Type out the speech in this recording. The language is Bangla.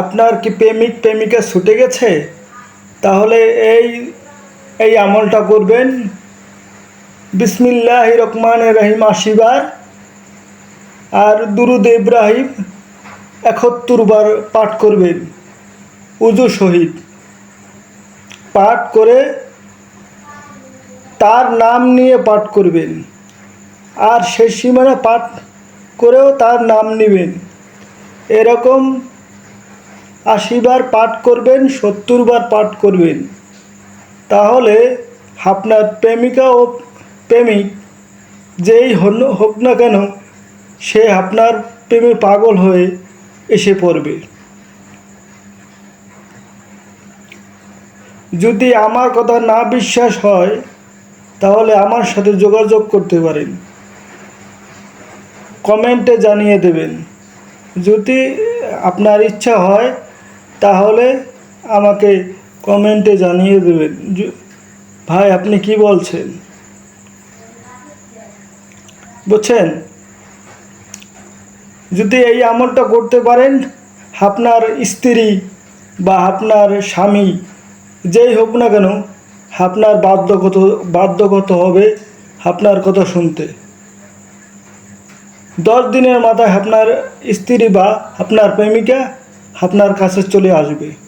আপনার কি প্রেমিক প্রেমিকা ছুটে গেছে? তাহলে এই এই আমলটা করবেন। বিসমিল্লাহ রহমান রহিম আশিবার আর দুরুদ ইব্রাহিম একাত্তর বার পাঠ করবেন, উজু শহীদ পাঠ করে তার নাম নিয়ে পাঠ করবেন। আর শেষ সীমানা পাঠ করেও তার নাম নেবেন। এরকম আশিবার পাঠ করবেন সত্তর বার পাঠ করবেন। তাহলে আপনার প্রেমিকা ও প্রেমিক যেই হন, হোক না কেন, সে আপনার প্রেমে পাগল হয়ে এসে পড়বে। যদি আমার কথা না বিশ্বাস হয়, তাহলে আমার সাথে যোগাযোগ করতে পারেন। কমেন্টে জানিয়ে দেবেন। যদি আপনার ইচ্ছা হয় তাহলে আমাকে কমেন্টে জানিয়ে দেবেন ভাই, আপনি কি বলছেন? বুঝছেন? যদি এই আমলটা করতে পারেন, আপনার স্ত্রী বা আপনার স্বামী যেই হোক না কেন, আপনার বাধ্যগত বাধ্যগত হবে আপনার কথা শুনতে। দশ দিনের মাথায় আপনার স্ত্রী বা আপনার প্রেমিকা আপনার কাছে চলে আসবে।